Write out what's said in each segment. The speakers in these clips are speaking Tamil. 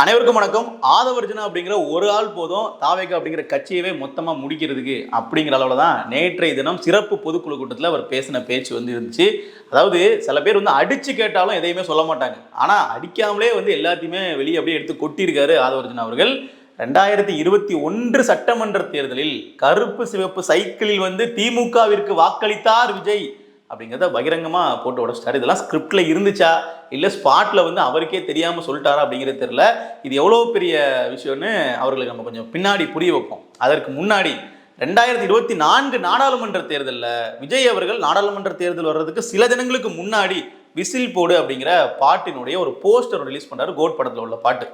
அனைவருக்கும் வணக்கம். ஆதவர்ஜனா அப்படிங்கிற ஒரு ஆள் போதும் தாவேகா அப்படிங்கிற கட்சியவே மொத்தமாக முடிக்கிறதுக்கு அப்படிங்கிற அளவில் தான் நேற்றைய தினம் சிறப்பு பொதுக்குழு கூட்டத்தில் அவர் பேசின பேச்சு வந்து இருந்துச்சு. அதாவது சில பேர் வந்து அடித்து கேட்டாலும் எதையுமே சொல்ல மாட்டாங்க. ஆனால் அடிக்காமலே வந்து எல்லாத்தையுமே வெளியே அப்படியே எடுத்து கொட்டியிருக்காரு ஆதவர்ஜனா அவர்கள். ரெண்டாயிரத்தி இருபத்தி ஒன்று சட்டமன்ற தேர்தலில் கருப்பு சிவப்பு சைக்கிளில் வந்து திமுகவிற்கு வாக்களித்தார் விஜய். அப்படிங்கிறத பகிரங்கமாக போட்டு உடச்சிட்டாரு. இதெல்லாம் ஸ்கிரிப்டில் இருந்துச்சா? இல்லை ஸ்பாட்டில் வந்து அவருக்கே தெரியாமல் சொல்லிட்டாரா அப்படிங்கிறது தெரில இது எவ்வளோ பெரிய விஷயம்னு அவர்களுக்கு நம்ம கொஞ்சம் பின்னாடி புரிய வைப்போம். அதற்கு முன்னாடி ரெண்டாயிரத்தி இருபத்தி நான்கு நாடாளுமன்ற தேர்தலில் விஜய் அவர்கள் நாடாளுமன்ற தேர்தல் வர்றதுக்கு சில தினங்களுக்கு முன்னாடி விசில் போடு அப்படிங்கிற பாட்டினுடைய ஒரு போஸ்டர் ரிலீஸ் பண்ணார் கோட் படத்தில் உள்ள பாட்டு.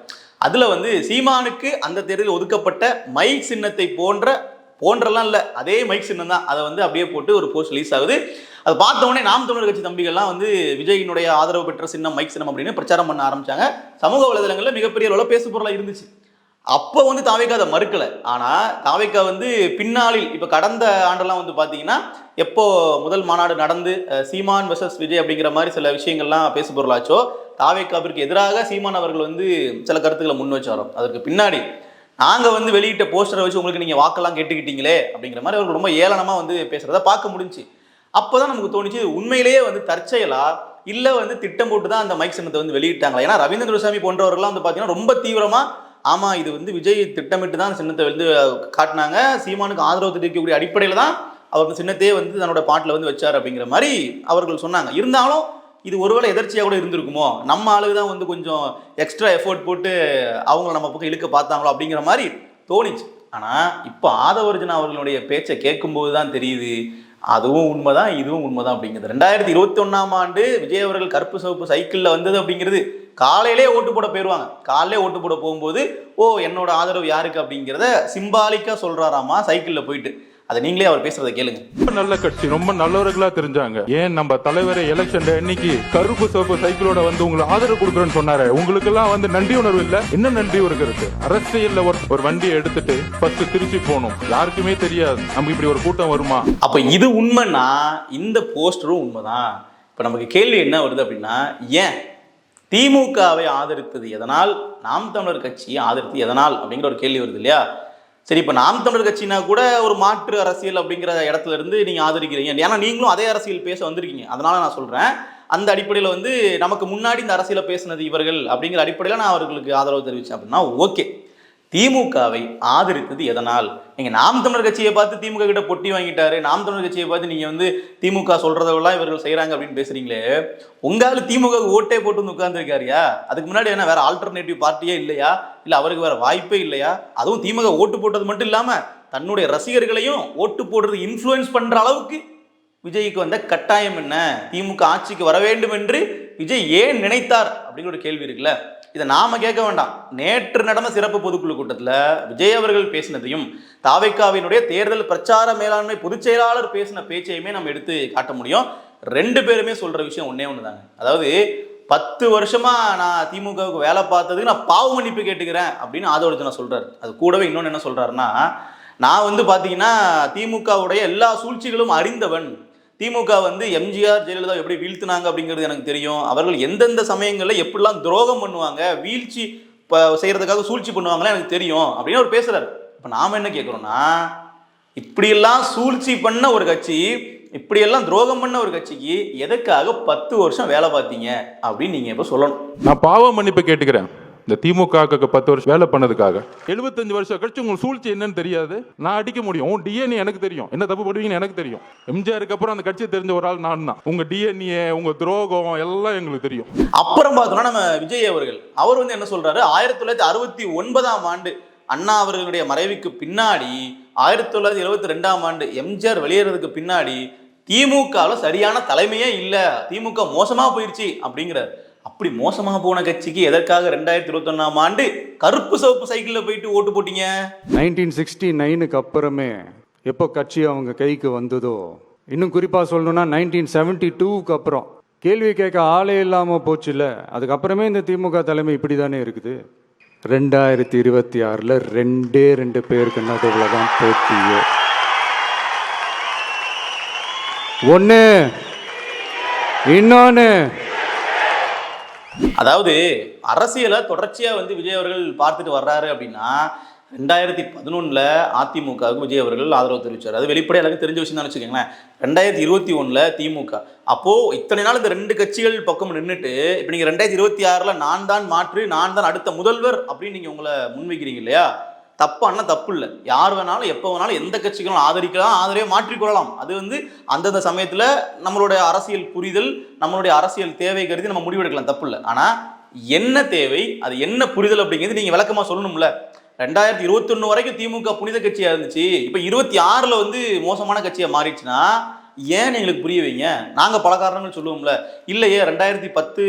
அதில் வந்து சீமானுக்கு அந்த தேர்தலில் ஒதுக்கப்பட்ட மைக் சின்னத்தை போன்ற போன்றெல்லாம் இல்லை. அதே மைக் சின்னம் தான். அதை வந்து அப்படியே போட்டு ஒரு போஸ்ட் ரிலீஸ் ஆகுது. அதை பார்த்த உடனே நாம் தமிழர் கட்சி தம்பிகள்லாம் வந்து விஜயினுடைய ஆதரவு பெற்ற சின்னம் மைக் சின்னம் அப்படின்னு பிரச்சாரம் பண்ண ஆரம்பிச்சாங்க. சமூக வலைதளங்களில் மிகப்பெரிய அளவில் பேசு பொருளாக இருந்துச்சு. அப்போ வந்து தாவேக்கா அதை மறுக்கலை. ஆனால் தாவேக்கா வந்து பின்னாளில் இப்போ கடந்த ஆண்டெல்லாம் வந்து பார்த்தீங்கன்னா எப்போ முதல் மாநாடு நடந்து சீமான் வெர்சஸ் விஜய் அப்படிங்கிற மாதிரி சில விஷயங்கள்லாம் பேசு பொருளாச்சோ தாவேக்காவிற்கு எதிராக சீமான் அவர்கள் வந்து சில கருத்துக்களை முன் வச்சாரோ அதற்கு பின்னாடி நாங்கள் வந்து வெளியிட்ட போஸ்டரை வச்சு உங்களுக்கு நீங்கள் வாக்கெல்லாம் கேட்டுக்கிட்டீங்களே அப்படிங்கிற மாதிரி அவர்கள் ரொம்ப ஏளனமாக வந்து பேசுகிறத பார்க்க முடிஞ்சுச்சு. அப்போ தான் நமக்கு தோணுச்சு உண்மையிலேயே வந்து தற்செயலா இல்லை வந்து திட்டம் போட்டு தான் அந்த மைக் சின்னத்தை வந்து வெளியிட்டாங்களா? ஏன்னா ரவீந்திர துரைசாமி போன்றவர்கள்லாம் வந்து பார்த்தீங்கன்னா ரொம்ப தீவிரமாக ஆமாம் இது வந்து விஜய் திட்டமிட்டு தான் சின்னத்தை வந்து காட்டினாங்க. சீமானுக்கு ஆதரவு தெரிவிக்கக்கூடிய அடிப்படையில் தான் அவர் சின்னத்தையே வந்து தன்னோட பாட்டில் வந்து வச்சார் அப்படிங்கிற மாதிரி அவர்கள் சொன்னாங்க. இருந்தாலும் இது ஒருவேளை எதர்ச்சியாக கூட இருந்திருக்குமோ நம்ம ஆளுங்க தான் வந்து கொஞ்சம் எக்ஸ்ட்ரா எஃபோர்ட் போட்டு அவங்கள நம்ம பக்கம் இழுக்க பார்த்தாங்களோ அப்படிங்கிற மாதிரி தோணிச்சு. ஆனால் இப்போ ஆதவர்ஜனா அவர்களுடைய பேச்சை கேட்கும்போது தான் தெரியுது அதுவும் உண்மைதான் இதுவும் உண்மைதான் அப்படிங்கிறது. ரெண்டாயிரத்தி இருபத்தி ஒன்றாம் ஆண்டு விஜய் அவர்கள் கருப்பு சிவப்பு சைக்கிளில் வந்தது அப்படிங்கிறது காலையிலே ஓட்டு போட போயிடுவாங்க காலையிலே ஓட்டு போட போகும்போது ஓ என்னோட ஆதரவு யாருக்கு? அப்படிங்கிறத சிம்பாலிக்காக சொல்கிறாராமா சைக்கிளில் போயிட்டு. அதை நீங்களே அவர் பேசுறதை கேளுங்க. ரொம்ப நல்ல கட்சி ரொம்ப நல்லவர்களா தெரிஞ்சாங்க. ஏன் நம்ம தலைவரை எலெக்ஷன் அன்னைக்கு கருப்பு சிவப்பு சைக்கிளோட வந்து உங்களுக்கு ஆதரவு கொடுக்குறேன்னு சொன்னாரு? உங்களுக்கு எல்லாம் வந்து நன்றி உணர்வு இல்ல? என்ன நன்றி உணர்வு இருக்கு அரசியல்ல ஒரு ஒரு வண்டியை எடுத்துட்டு ஃபர்ஸ்ட் திருச்சி போகணும். யாருக்குமே தெரியாது. நமக்கு இப்படி ஒரு கூட்டம் வருமா? அப்போ இது உண்மைன்னா இந்த போஸ்டரும் உண்மைதான். இப்போ நமக்கு கேள்வி என்ன வருது அப்படின்னா ஏன் திமுகவை ஆதரித்தது எதனால் நாம் தமிழர் கட்சியை ஆதரித்தது எதனால் அப்படிங்கிற ஒரு கேள்வி வருது இல்லையா? சரி இப்போ நாம் தமிழர் கட்சினா கூட ஒரு மாற்று அரசியல் அப்படிங்கிற இடத்துல இருந்து நீங்கள் ஆதரிக்கிறீங்க. ஏன்னா நீங்களும் அதே அரசியல் பேச வந்திருக்கீங்க. அதனால நான் சொல்கிறேன் அந்த அடிப்படையில் வந்து நமக்கு முன்னாடி இந்த அரசியலை பேசினது இவர்கள் அப்படிங்கிற அடிப்படையில் நான் அவர்களுக்கு ஆதரவு தெரிவித்தேன் அப்படின்னா ஓகே. திமுகவை ஆதரித்தது எதனால்? நீங்க நாம் தமிழர் கட்சியை பார்த்து திமுக கிட்ட பொட்டி வாங்கிட்டாரு நாம் தமிழர் கட்சியை பார்த்து நீங்க வந்து திமுக சொல்றதெல்லாம் இவர்கள் செய்கிறாங்க அப்படின்னு பேசுறீங்களே உங்களால் திமுக ஓட்டே போட்டு வந்து உட்கார்ந்துருக்காருயா? அதுக்கு முன்னாடி என்ன வேற ஆல்டர்னேட்டிவ் பார்ட்டியே இல்லையா? இல்ல அவருக்கு வேற வாய்ப்பே இல்லையா? அதுவும் திமுக ஓட்டு போட்டது மட்டும் இல்லாம தன்னுடைய ரசிகர்களையும் ஓட்டு போடுறது இன்ஃப்ளூயன்ஸ் பண்ற அளவுக்கு விஜய்க்கு வந்த கட்டாயம் என்ன? திமுக ஆட்சிக்கு வர வேண்டும் என்று விஜய் ஏன் நினைத்தார்? அப்படிங்கிற ஒரு கேள்வி இருக்குல்ல. இதை நாம கேட்க வேண்டாம். நேற்று நடந்த சிறப்பு பொதுக்குழு கூட்டத்தில் விஜய் அவர்கள் பேசினதையும் தாவைக்காவினுடைய தேர்தல் பிரச்சார மேலாண்மை பொதுச் செயலாளர் பேசின பேச்சையுமே நம்ம எடுத்து காட்ட முடியும். ரெண்டு பேருமே சொல்ற விஷயம் ஒன்றே ஒன்று தாங்க அதாவது பத்து வருஷமா நான் திமுகவுக்கு வேலை பார்த்ததுக்கு நான் பாவ மன்னிப்பு கேட்டுக்கிறேன் அப்படின்னு ஆதவர்ஜனா சொல்றாரு. அது கூடவே இன்னொன்று என்ன சொல்றாருன்னா நான் வந்து பார்த்தீங்கன்னா திமுகவுடைய எல்லா சூழ்ச்சிகளும் அறிந்தவன். திமுக வந்து எம்ஜிஆர் ஜெயலலிதா எப்படி வீழ்த்தினாங்க அப்படிங்கிறது எனக்கு தெரியும். அவர்கள் எந்தெந்த சமயங்களில் எப்படிலாம் துரோகம் பண்ணுவாங்க வீழ்ச்சி இப்போ செய்கிறதுக்காக சூழ்ச்சி பண்ணுவாங்களே எனக்கு தெரியும் அப்படின்னு அவர் பேசுறாரு. இப்போ நாம் என்ன கேட்குறோன்னா இப்படியெல்லாம் சூழ்ச்சி பண்ண ஒரு கட்சி இப்படியெல்லாம் துரோகம் பண்ண ஒரு கட்சிக்கு எதுக்காக பத்து வருஷம் வேலை பார்த்தீங்க அப்படின்னு நீங்கள் இப்போ சொல்லணும். நான் பாவ மன்னிப்பு கேட்டுக்கிறேன். இந்த திமுக பத்து வருஷம் வேலை பண்ணதுக்காக. எழுபத்தஞ்சு வருஷம் கழிச்சு உங்களுக்கு சூழ்ச்சி என்னன்னு தெரியாது. நான் அடிக்க முடியும். உன் டிஎன்ஏ எனக்கு தெரியும். என்ன தப்பு பண்ணுவீங்கன்னு எனக்கு தெரியும். எம்ஜிஆருக்கு அப்புறம் அந்த கட்சியை தெரிஞ்ச ஒரு ஆள் நான் தான் உங்க டிஎன்ஏ உங்க துரோகம் எல்லாம் எங்களுக்கு தெரியும். அப்புறம் பார்த்தோம்னா நம்ம விஜய் அவர்கள். அவர் வந்து என்ன சொல்றாரு? ஆயிரத்தி தொள்ளாயிரத்தி அறுபத்தி ஒன்பதாம் ஆண்டு அண்ணா அவர்களுடைய மறைவுக்கு பின்னாடி ஆயிரத்தி தொள்ளாயிரத்தி எழுபத்தி ரெண்டாம் ஆண்டு எம்ஜிஆர் வெளியேறதுக்கு பின்னாடி திமுகவில் சரியான தலைமையே இல்லை. திமுக மோசமாக போயிடுச்சு அப்படிங்கிறார். அப்படி மோசமாக போன கட்சிக்கு எதற்காக ரெண்டாயிரத்தி இருபத்தொன்னாம் ஆண்டு கருப்பு சிவப்பு சைக்கிளில் போயிட்டு ஓட்டு போட்டீங்க? நைன்டீன் சிக்ஸ்டி நைனுக்கு அப்புறமே எப்போ கட்சி அவங்க கைக்கு வந்ததோ இன்னும் குறிப்பாக சொல்லணும்னா நைன்டீன் செவன்டி டூவுக்கு அப்புறம். கேள்வி கேட்க ஆளே இல்லாமல் போச்சுல்ல அதுக்கப்புறமே இந்த திமுக தலைமை இப்படி தானே இருக்குது. ரெண்டாயிரத்தி இருபத்தி ஆறில் ரெண்டே ரெண்டு பேருக்கு நடுவில் தான் போட்டியே. ஒன்று இன்னொன்று அதாவது அரசியலை தொடர்ச்சியாக வந்து விஜய் அவர்கள் பார்த்துட்டு வர்றாரு அப்படின்னா ரெண்டாயிரத்தி பதினொன்றில் அதிமுகவுக்கு விஜய் அவர்கள் ஆதரவு தெரிவிச்சார். அது வெளிப்படையாக எல்லாருக்கும் தெரிஞ்ச விஷயம் தான் வச்சுக்கோங்களேன். ரெண்டாயிரத்தி இருபத்தி ஒன்றில் திமுக. அப்போது இத்தனை நாள் இந்த ரெண்டு கட்சிகள் பக்கம் நின்றுட்டு இப்போ நீங்கள் ரெண்டாயிரத்தி இருபத்தி ஆறில் நான் தான் மாற்று நான் தான் அடுத்த முதல்வர் அப்படின்னு நீங்கள் உங்களை முன்வைக்கிறீங்க இல்லையா? தப்பானா தப்பு இல்லை. யார் வேணாலும் எப்போ வேணாலும் எந்த கட்சிகளும் ஆதரிக்கலாம் ஆதரவே மாற்றிக்கொள்ளலாம் அது வந்து அந்தந்த சமயத்தில் நம்மளுடைய அரசியல் புரிதல் நம்மளுடைய அரசியல் தேவை கருதி நம்ம முடிவெடுக்கலாம் தப்பு இல்லை. ஆனால் என்ன தேவை அது என்ன புரிதல் அப்படிங்கிறது நீங்கள் விளக்கமாக சொல்லணும்ல. ரெண்டாயிரத்தி இருபத்தொன்னு வரைக்கும் திமுக புனித கட்சியாக இருந்துச்சு. இப்போ இருபத்தி ஆறில் வந்து மோசமான கட்சியாக மாறிடுச்சுன்னா ஏன் எங்களுக்கு புரிய வைங்க. நாங்கள் பல காரணங்கள் சொல்லுவோம்ல. இல்லையே ரெண்டாயிரத்தி பத்து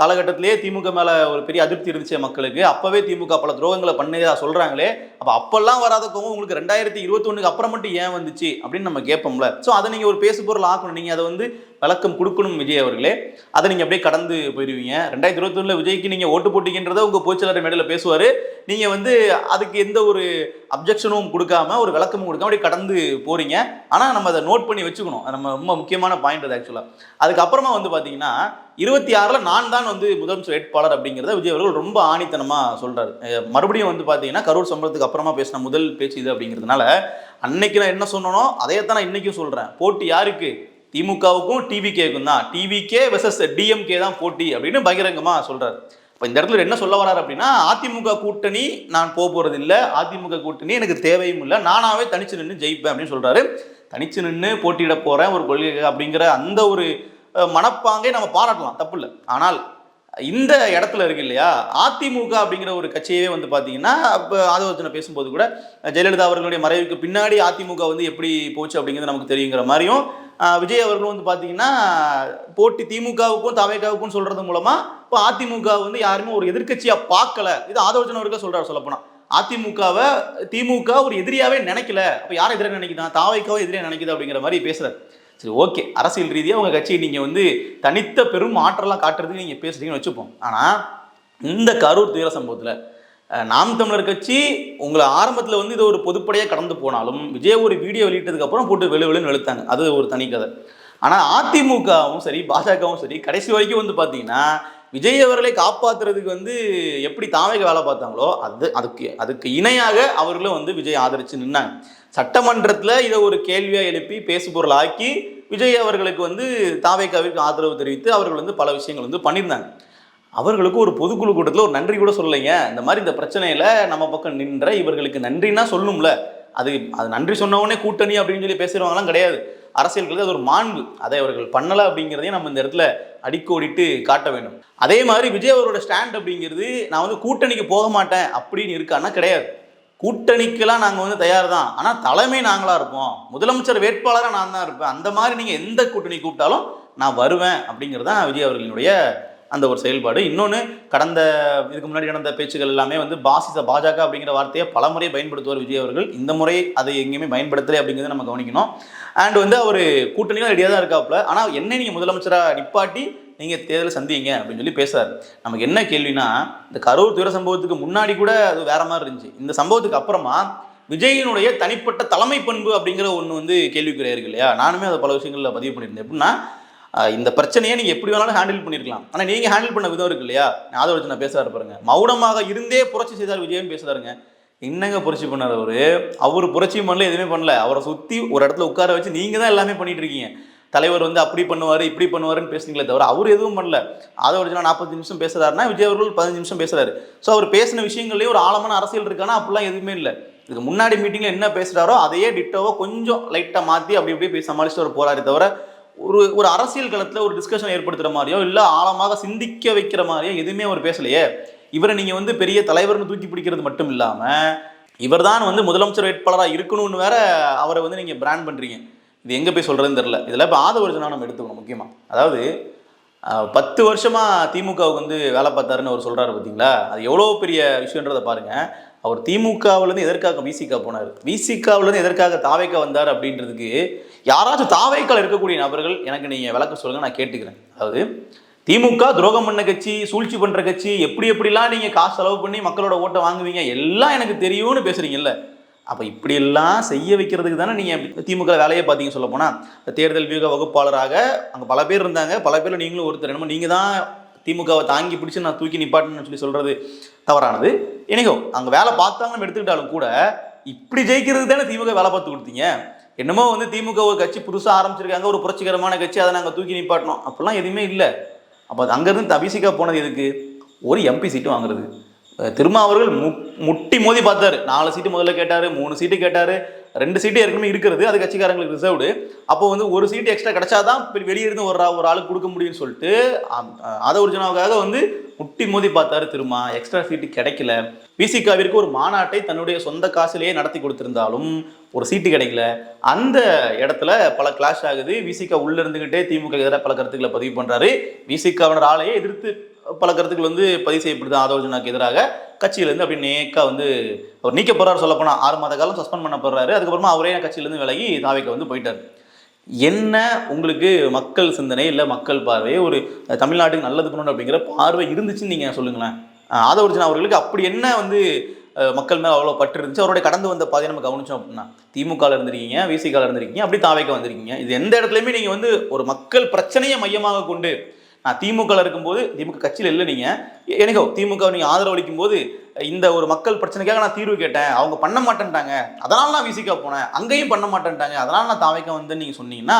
காலகட்டத்திலேயே திமுக மேலே ஒரு பெரிய அதிருப்தி இருந்துச்சு மக்களுக்கு. அப்போவே திமுக பல துரோகங்களை பண்ணதா சொல்கிறாங்களே அப்போ அப்போல்லாம் வராத கோவம் உங்களுக்கு ரெண்டாயிரத்தி இருபத்தொன்னுக்கு அப்புறம் மட்டும் ஏன் வந்துச்சு? அப்படின்னு நம்ம கேட்போம்ல. ஸோ அதை நீங்கள் ஒரு பேசு பொருள் ஆக்கணும். நீங்கள் அதை வந்து விளக்கம் கொடுக்கணும் விஜய் அவர்களே. அதை நீங்கள் அப்படியே கடந்து போயிடுவீங்க ரெண்டாயிரத்தி இருபத்தொன்னில் விஜய்க்கு நீங்கள் ஓட்டு போட்டிங்கன்றதை உங்கள் பொதுச்செயலாளர் மேடையில் பேசுவார். நீங்கள் வந்து அதுக்கு எந்த ஒரு அப்ஜெக்ஷனும் கொடுக்காம ஒரு விளக்கமும் கொடுக்காம அப்படியே கடந்து போகிறீங்க ஆனால் நம்ம அதை நோட் பண்ணி வச்சுக்கணும். நம்ம ரொம்ப முக்கியமான பாயிண்ட் அது ஆக்சுவலாக அதுக்கப்புறமா வந்து பார்த்தீங்கன்னா இருபத்தி ஆறில் நான் தான் வந்து முதலமைச்சர் வேட்பாளர் அப்படிங்கிறத விஜய் அவர்கள் ரொம்ப ஆணித்தனமாக சொல்கிறார் மறுபடியும் வந்து பார்த்தீங்கன்னா கரூர் சம்பளத்துக்கு அப்புறமா பேசின முதல் பேச்சு இது அப்படிங்கிறதுனால அன்னைக்கு நான் என்ன சொன்னனோ அதையே தான் நான் இன்றைக்கும் சொல்கிறேன் போட்டி யாருக்கு? திமுகவுக்கும் டிவிகேக்கும் தான். டிவிகே வெர்சஸ் டிஎம்கே தான் போட்டி அப்படின்னு பகிரங்கமாக சொல்கிறார் இப்போ இந்த இடத்துல என்ன சொல்ல வராரு அப்படின்னா அதிமுக கூட்டணி நான் போக போகிறது இல்லை அதிமுக கூட்டணி எனக்கு தேவையும் இல்லை நானாவே தனிச்சு நின்று ஜெயிப்பேன் அப்படின்னு சொல்கிறாரு தனிச்சு நின்று போட்டியிட போகிறேன் ஒரு கொள்கை அப்படிங்கிற அந்த ஒரு அஹ், மனப்பாங்கை நம்ம பாராட்டலாம் தப்பு இல்லை. ஆனால் இந்த இடத்துல இருக்கு இல்லையா? அதிமுக அப்படிங்கிற ஒரு கட்சியவே வந்து பார்த்தீங்கன்னா இப்போ ஆதவர்ஜனை பேசும்போது கூட ஜெயலலிதா அவர்களுடைய மறைவுக்கு பின்னாடி அதிமுக வந்து எப்படி போச்சு அப்படிங்கிறது நமக்கு தெரியுங்கிற மாதிரியும் விஜய் அவர்களும் வந்து பார்த்தீங்கன்னா போட்டி திமுகவுக்கும் தவேகாவுக்கும் சொல்றது மூலமா இப்போ அதிமுக வந்து யாருமே ஒரு எதிர்க்கட்சியா பார்க்கல. இது ஆதவர்ஜன் அவர்கள் சொல்றாரு சொல்லப்போனா. அதிமுகவை திமுக ஒரு எதிரியாவே நினைக்கல. அப்போ யாரை எதிராக நினைக்குதான் தாவைக்காவை எதிரியாக நினைக்குது அப்படிங்கிற மாதிரி பேசுறாரு. சரி ஓகே அரசியல் ரீதியாக உங்கள் கட்சியை நீங்கள் வந்து தனித்த பெரும் ஆற்றலாம் காட்டுறதுக்கு நீங்கள் பேசுறீங்கன்னு வச்சுப்போம். ஆனால் இந்த கரூர் துயர சம்பவத்தில் நாம் தமிழர் கட்சி உங்களை ஆரம்பத்தில் வந்து இது ஒரு பொதுப்படையாக கடந்து போனாலும் விஜய் ஒரு வீடியோ வெளியிட்டதுக்கப்புறம் போட்டு வெளு வெளுன்னு வெளுத்தாங்க. அது ஒரு தனி கதை. ஆனால் அதிமுகவும் சரி பாஜகவும் சரி கடைசி வரைக்கும் வந்து பார்த்தீங்கன்னா விஜய் அவர்களை காப்பாற்றுறதுக்கு வந்து எப்படி தாமைக்கு வேலை பார்த்தாங்களோ அது அதுக்கு அதுக்கு இணையாக அவர்களும் வந்து விஜய் ஆதரித்து நின்னாங்க. சட்டமன்றத்தில் இதை ஒரு கேள்வியாக எழுப்பி பேசுபொருள் ஆக்கி விஜய் அவர்களுக்கு வந்து தாவேக்காவிற்கு ஆதரவு தெரிவித்து அவர்கள் வந்து பல விஷயங்கள் வந்து பண்ணியிருந்தாங்க. அவர்களுக்கு ஒரு பொதுக்குழு கூட்டத்தில் ஒரு நன்றி கூட சொல்லலைங்க. இந்த மாதிரி இந்த பிரச்சனையில் நம்ம பக்கம் நின்ற இவர்களுக்கு நன்றினா சொல்லணும்ல அது அது நன்றி சொன்னவொடனே கூட்டணி அப்படின்னு சொல்லி பேசுகிறவங்களாம் கிடையாது. அரசியல்களுக்கு அது ஒரு மாண்பு. அதை அவர்கள் பண்ணலை அப்படிங்கிறதையும் நம்ம இந்த இடத்துல அடிக்கோடிட்டு காட்ட வேண்டும். அதே மாதிரி விஜய் அவரோட ஸ்டாண்ட் அப்படிங்கிறது நான் வந்து கூட்டணிக்கு போக மாட்டேன் அப்படின்னு இருக்கான்னா கிடையாது. கூட்டணிக்கெல்லாம் நாங்கள் வந்து தயார் தான் ஆனால் தலைமை நாங்களாக இருப்போம். முதலமைச்சர் வேட்பாளராக நான் தான் இருப்பேன். அந்த மாதிரி நீங்கள் எந்த கூட்டணி கூப்பிட்டாலும் நான் வருவேன் அப்படிங்கிறது தான் விஜய் அவர்களினுடைய அந்த ஒரு செயல்பாடு. இன்னொன்று கடந்த இதுக்கு முன்னாடி நடந்த பேச்சுகள் எல்லாமே வந்து பாசிச பாஜக அப்படிங்கிற வார்த்தையை பல முறை பயன்படுத்துவார் விஜய் அவர்கள். இந்த முறை அதை எங்கேயுமே பயன்படுத்தலை அப்படிங்கிறத நம்ம கவனிக்கணும். அண்ட் வந்து அவர் கூட்டணியில் ரெடியாக தான் இருக்காப்புல. ஆனால் என்ன நீங்கள் முதலமைச்சராக நிப்பாட்டி நீங்கள் தேர்தலை சந்திங்க அப்படின்னு சொல்லி பேசுறாரு. நமக்கு என்ன கேள்வினா இந்த கரூர் துயர சம்பவத்துக்கு முன்னாடி கூட அது வேற மாதிரி இருந்துச்சு. இந்த சம்பவத்துக்கு அப்புறமா விஜயினுடைய தனிப்பட்ட தலைமை பண்பு அப்படிங்கிற ஒன்று வந்து கேள்விக்குறையா இருக்கு இல்லையா? நானுமே அதை பல விஷயங்களில் பதிவு பண்ணியிருந்தேன். எப்படின்னா இந்த பிரச்சனையை நீங்கள் எப்படி வேணாலும் ஹேண்டில் பண்ணியிருக்கலாம் ஆனால் நீங்கள் ஹேண்டில் பண்ண விதம் இருக்கு இல்லையா? ஆதரவு நான் பேசுறாரு பாருங்க. மௌனமாக இருந்தே புரட்சி செய்தார் விஜயம் பேசுறாருங்க. என்னங்க புரட்சி பண்ணார் அவரு? அவர் புரட்சியும் பண்ணல எதுவுமே பண்ணல. அவரை சுற்றி ஒரு இடத்துல உட்கார வச்சு நீங்கள் தான் எல்லாமே பண்ணிட்டு இருக்கீங்க. தலைவர் வந்து அப்படி பண்ணுவார் இப்படி பண்ணுவாருன்னு பேசுனீங்களே தவிர அவர் எதுவும் பண்ணல. ஆதவர்ஜனா நாற்பது நிமிஷம் பேசுறாருன்னா விஜய் அவர்கள் பதினஞ்சு நிமிஷம் பேசுறாரு. ஸோ அவர் பேசின விஷயங்கள்லேயே ஒரு ஆழமான அரசியல் இருக்கானா? அப்படிலாம் எதுவுமே இல்லை. இதுக்கு முன்னாடி மீட்டிங்கில் என்ன பேசுகிறாரோ அதையே டிட்டோவோ கொஞ்சம் லைட்டாக மாற்றி அப்படி இப்படி போய் சமாளிச்சுட்டு அவர் போறாரே தவிர ஒரு ஒரு அரசியல் களத்தில் ஒரு டிஸ்கஷன் ஏற்படுத்துகிற மாதிரியோ இல்லை ஆழமாக சிந்திக்க வைக்கிற மாதிரியோ எதுவுமே அவர் பேசலையே. இவரை நீங்கள் வந்து பெரிய தலைவர்னு தூக்கி பிடிக்கிறது மட்டும் இல்லாமல் இவர்தான் வந்து முதலமைச்சர் வேட்பாளராக இருக்கணும்னு வேற அவரை வந்து நீங்கள் பிராண்ட் பண்ணுறீங்க இது எங்கே போய் சொல்கிறதுன்னு தெரில இதில் இப்போ ஆதவர்ஜனா நம்ம எடுத்துக்கணும் முக்கியமாக அதாவது பத்து வருஷமாக திமுகவுக்கு வந்து வேலை பார்த்தாருன்னு அவர் சொல்கிறாரு பார்த்தீங்களா அது எவ்வளோ பெரிய விஷயன்றதை பாருங்கள் அவர் திமுகவிலேருந்து எதற்காக விசிகா போனார்? விசிகாவிலேருந்து எதற்காக தாவேக்கா வந்தார் அப்படின்றதுக்கு யாராச்சும் தாவைக்கால் இருக்கக்கூடிய நபர்கள் எனக்கு நீங்கள் விளக்க சொல்லுங்கள் நான் கேட்டுக்கிறேன். அதாவது திமுக துரோகம் பண்ண கட்சி சூழ்ச்சி பண்ணுற கட்சி எப்படி எப்படிலாம் நீங்கள் காசு செலவு பண்ணி மக்களோட ஓட்டை வாங்குவீங்க எல்லாம் எனக்கு தெரியும்னு பேசுகிறீங்கல்ல அப்போ இப்படியெல்லாம் செய்ய வைக்கிறதுக்கு தானே நீங்கள் திமுக வேலையை பார்த்தீங்க சொல்ல போனால் தேர்தல் வியூக வகுப்பாளராக அங்கே பல பேர் இருந்தாங்க. பல பேரில் நீங்களும் ஒருத்தர் என்னமோ நீங்கள் தான் திமுகவை தாங்கி பிடிச்சி நான் தூக்கி நிப்பாட்டணும்னு சொல்லி சொல்கிறது தவறானது. எனக்கும் அங்கே வேலை பார்த்தாங்கன்னு எடுத்துக்கிட்டாலும் கூட இப்படி ஜெயிக்கிறது தானே திமுக வேலை பார்த்து கொடுத்தீங்க? என்னமோ வந்து திமுக ஒரு கட்சி புதுசாக ஆரம்பிச்சிருக்காங்க ஒரு புரட்சிகரமான கட்சி அதை நாங்கள் தூக்கி நிப்பாட்டணும். அப்படிலாம் எதுவுமே இல்லை. அப்போ அது அங்கேருந்து தபிசிக்கா போனது எதுக்கு? ஒரு எம்பி சீட்டு வாங்குறது. திருமாவர்கள் அவர்கள் மு முட்டி மோதி பார்த்தாரு. நாலு சீட்டு முதல்ல கேட்டார் மூணு சீட்டு கேட்டார். ரெண்டு சீட்டு ஏற்கனவே இருக்கிறது அது கட்சிக்காரங்களுக்கு ரிசர்வ்டு அப்போ வந்து ஒரு சீட்டு எக்ஸ்ட்ரா கிடைச்சாதான் வெளியிருந்து வெளியே இருந்து ஒரு ஒரு ஆளுக்கு கொடுக்க முடியும்னு சொல்லிட்டு ஆதவர்ஜனாவுக்காக வந்து முட்டி மோதி பார்த்தாரு. திருமா எக்ஸ்ட்ரா சீட்டு கிடைக்கல. பிசிகாவிற்கு ஒரு மாநாட்டை தன்னுடைய சொந்த காசுலேயே நடத்தி கொடுத்திருந்தாலும் ஒரு சீட்டு கிடைக்கல. அந்த இடத்துல பல கிளாஷ் ஆகுது. விசிகா உள்ள இருந்துகிட்டே திமுக எதிராக பல கருத்துக்களை பதிவு பண்றாரு. விசிகாவினர் ஆளையே எதிர்த்து பல கருத்துக்கள் வந்து பதிவு செய்யப்படுது. ஆதோஜனாக்கு எதிராக கட்சியிலேருந்து அப்படி நேக்கா வந்து அவர் நீக்க போறாரு சொல்ல போனால் ஆறு மாத காலம் சஸ்பெண்ட் பண்ண போறாரு. அதுக்கப்புறமா அவரே கட்சியிலேருந்து விலகி தாவைக்கு வந்து போயிட்டார். என்ன உங்களுக்கு மக்கள் சிந்தனை இல்லை மக்கள் பார்வை ஒரு தமிழ்நாட்டுக்கு நல்லது பண்ணணும் அப்படிங்கிற பார்வை இருந்துச்சுன்னு நீங்கள் சொல்லுங்களேன். ஆதவர்ஜன் அவர்களுக்கு அப்படி என்ன வந்து மக்கள் மேலே அவ்வளோ பற்று இருந்துச்சு? அவருடைய கடந்து வந்த பாதையை நம்ம கவனிச்சோம் அப்படின்னா திமுகவில் இருந்திருக்கீங்க விசிகாவில் இருந்திருக்கீங்க அப்படி தாவைக்க வந்திருக்கீங்க. இது எந்த இடத்துலையுமே நீங்கள் வந்து ஒரு மக்கள் பிரச்சனையை மையமாக கொண்டு நான் திமுகவில் இருக்கும்போது திமுக கட்சியில் இல்லை நீங்கள் எனக்கோ திமுக நீங்கள் ஆதரவு அளிக்கும் போது இந்த ஒரு மக்கள் பிரச்சனைக்காக நான் தீர்வு கேட்டேன். அவங்க பண்ண மாட்டேன்ட்டாங்க. அதனால நான் விசிகா போனேன். அங்கேயும் பண்ண மாட்டேன்ட்டாங்க. அதனால நான் தாவைக்க வந்தேன்னு நீங்கள் சொன்னீங்கன்னா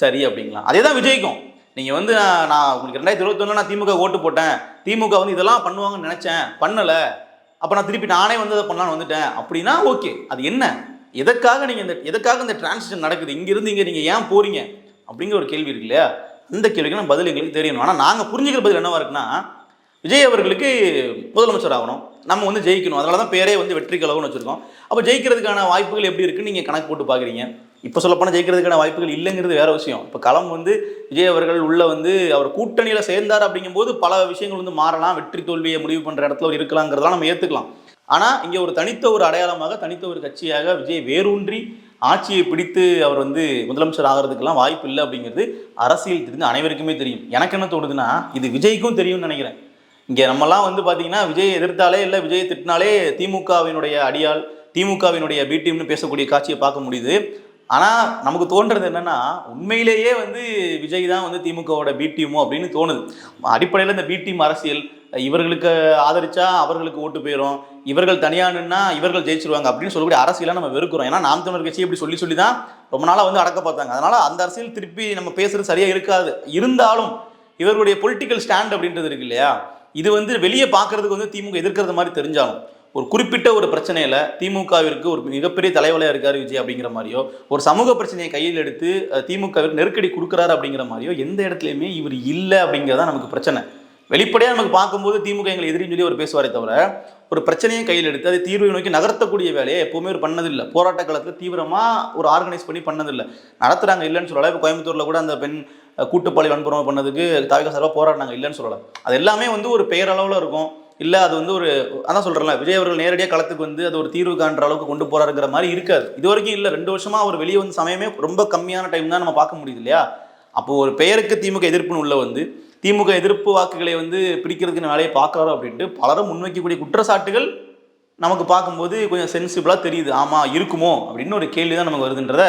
சரி அப்படிங்களா? அதே தான் விஜய்க்கும். நீங்கள் வந்து நான் நான் உங்களுக்கு ரெண்டாயிரத்தி இருபத்தொன்னு நான் திமுக ஓட்டு போட்டேன். திமுக வந்து இதெல்லாம் பண்ணுவாங்கன்னு நினச்சேன். பண்ணலை. அப்போ நான் திருப்பி நானே வந்து அதை பண்ணலான்னு வந்துட்டேன். அப்படின்னா ஓகே. அது என்ன? எதற்காக நீங்கள் இந்த எதற்காக இந்த டிரான்சிஷன் நடக்குது? இங்கிருந்து இங்கே நீங்கள் ஏன் போறீங்க? அப்படிங்கிற ஒரு கேள்வி இருக்கு இல்லையா? இந்த கேள்விக்கு நம்ம பதில் எங்களுக்கு தெரியணும். ஆனால் நாங்கள் புரிஞ்சுக்கிற பதில் என்னவாக இருக்குன்னா விஜய் அவர்களுக்கு முதலமைச்சர் ஆகணும். நம்ம வந்து ஜெயிக்கணும். அதனால தான் பேரே வந்து வெற்றி கழகம்னு வச்சுருக்கோம். அப்போ ஜெயிக்கிறதுக்கான வாய்ப்புகள் எப்படி இருக்குன்னு நீங்கள் கணக்கு போட்டு பார்க்குறீங்க இப்போ சொல்லப்போனால் ஜெயிக்கிறதுக்கான வாய்ப்புகள் இல்லைங்கிறது வேற விஷயம். இப்போ களம் வந்து விஜய் அவர்கள் உள்ளே வந்து அவர் கூட்டணியில் சேர்ந்தார் அப்படிங்கும்போது பல விஷயங்கள் வந்து மாறலாம். வெற்றி தோல்வியை முடிவு பண்ணுற இடத்துல அவர் இருக்கலாங்கிறதெல்லாம் நம்ம ஏற்றுக்கலாம் ஆனால் இங்கே ஒரு தனித்த ஒரு அடையாளமாக தனித்த ஒரு கட்சியாக விஜய் வேரூன்றி ஆட்சியை பிடித்து அவர் வந்து முதலமைச்சர் ஆகிறதுக்கெல்லாம் வாய்ப்பு இல்லை அப்படிங்கிறது அரசியல் தெரிந்து அனைவருக்குமே தெரியும். எனக்கு என்ன தோணுதுன்னா இது விஜய்க்கும் தெரியும்னு நினைக்கிறேன். இங்கே நம்மலாம் வந்து பார்த்தீங்கன்னா விஜய் எதிர்த்தாலே இல்லை விஜய் திட்டினாலே திமுகவினுடைய அடியால் திமுகவினுடைய பி டீம்னு பேசக்கூடிய காட்சியை பார்க்க முடியுது. ஆனால் நமக்கு தோன்றது என்னன்னா உண்மையிலேயே வந்து விஜய் தான் வந்து திமுகவோட பி டீமோ அப்படின்னு தோணுது. அடிப்படையில் இந்த பி டீம் அரசியல் இவர்களுக்கு ஆதரிச்சா அவர்களுக்கு ஓட்டு போயிடும் இவர்கள் தனியானுன்னா இவர்கள் ஜெயிச்சிருவாங்க அப்படின்னு சொல்லக்கூடிய அரசியலாக நம்ம வெறுக்கிறோம். ஏன்னா நாம் தமிழர் கட்சி இப்படி சொல்லி சொல்லி தான் ரொம்ப நாளாக வந்து அடக்க பார்த்தாங்க. அதனால அந்த அரசியல் திருப்பி நம்ம பேசுறது சரியா இருக்காது. இருந்தாலும் இவர்களுடைய பொலிட்டிக்கல் ஸ்டாண்ட் அப்படின்றது இருக்கு இல்லையா? இது வந்து வெளியே பார்க்கறதுக்கு வந்து திமுக எதிர்க்கிறது மாதிரி தெரிஞ்சாலும் ஒரு குறிப்பிட்ட ஒரு பிரச்சனையில திமுகவிற்கு ஒரு மிகப்பெரிய தலைவலியா இருக்காரு விஜய் அப்படிங்கிற மாதிரியோ ஒரு சமூக பிரச்சனையை கையில் எடுத்து திமுகவிற்கு நெருக்கடி கொடுக்குறாரு அப்படிங்கிற மாதிரியோ எந்த இடத்துலையுமே இவர் இல்லை அப்படிங்கிறதா நமக்கு பிரச்சனை. வெளிப்படையாக நமக்கு பார்க்கும்போது திமுக எங்களை எதிரின்னு சொல்லி அவர் பேசுவாரே தவிர ஒரு பிரச்சனையை கையில் எடுத்து அதை தீர்வை நோக்கி நகர்த்தக்கூடிய வேலையை எப்பவுமே ஒரு பண்ணதில்லை. போராட்ட காலத்தில் தீவிரமாக ஒரு ஆர்கனைஸ் பண்ணி பண்ணதில்லை. நடத்துகிறாங்க இல்லைன்னு சொல்லலை. இப்போ கோயம்புத்தூரில் கூட அந்த பெண் கூட்டுப்பாளி வன்புறம் பண்ணதுக்கு தாவிக சார்பாக போராடினாங்க இல்லைன்னு சொல்லலை. அது எல்லாமே வந்து ஒரு பெயரளவில் இருக்கும். இல்லை அது வந்து ஒரு அதான் சொல்கிறேன்ல விஜய் அவர்கள் நேரடியாக களத்துக்கு வந்து அது ஒரு தீர்வு காண்ற அளவுக்கு கொண்டு போகிறாருங்கிற மாதிரி இருக்காது. இது வரைக்கும் இல்லை. ரெண்டு வருஷமாக அவர் வெளியே வந்து சமயமே ரொம்ப கம்மியான டைம் தான் நம்ம பார்க்க முடியுது இல்லையா? அப்போது ஒரு பெயருக்கு திமுக எதிர்ப்புன்னு உள்ள வந்து திமுக எதிர்ப்பு வாக்குகளை வந்து பிடிக்கிறதுக்கு வேலையை பார்க்குறாரு அப்படின்ட்டு பலரும் முன்வைக்கக்கூடிய குற்றச்சாட்டுகள் நமக்கு பார்க்கும்போது கொஞ்சம் சென்சிபிளாக தெரியுது. ஆமாம் இருக்குமோ அப்படின்னு ஒரு கேள்வி தான் நமக்கு வருதுன்றத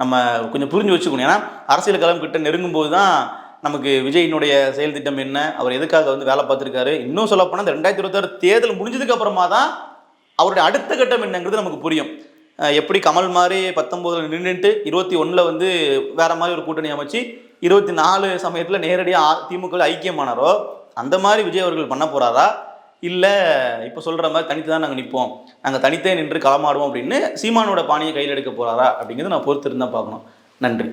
நம்ம கொஞ்சம் புரிஞ்சு வச்சுக்கணும். ஏன்னா அரசியல் களம் கிட்ட நெருங்கும் போது தான் நமக்கு விஜயினுடைய செயல் திட்டம் என்ன அவர் எதுக்காக வந்து வேலை பார்த்துருக்காரு? இன்னும் சொல்லப்போனால் இந்த ரெண்டாயிரத்தி இருபத்தாறு தேர்தல் முடிஞ்சதுக்கு அப்புறமா தான் அவருடைய அடுத்த கட்டம் என்னங்கிறது நமக்கு புரியும். எப்படி கமல் மாதிரி பத்தொம்போதில் நின்றுட்டு இருபத்தி ஒன்றில் வந்து வேறு மாதிரி ஒரு கூட்டணி அமைச்சு இருபத்தி நாலு சமயத்தில் நேரடியாக திமுக ஐக்கியமானாரோ அந்த மாதிரி விஜய் அவர்கள் பண்ண போகிறாரா இல்லை இப்போ சொல்கிற மாதிரி தனித்து தான் நாங்கள் நிற்போம். நாங்கள் தனித்தே நின்று களமாடுவோம் அப்படின்னு சீமானோட பாணியை கையில் எடுக்க போகிறாரா அப்படிங்கிறது நான் பொறுத்து இருந்தால் பார்க்கணும். நன்றி.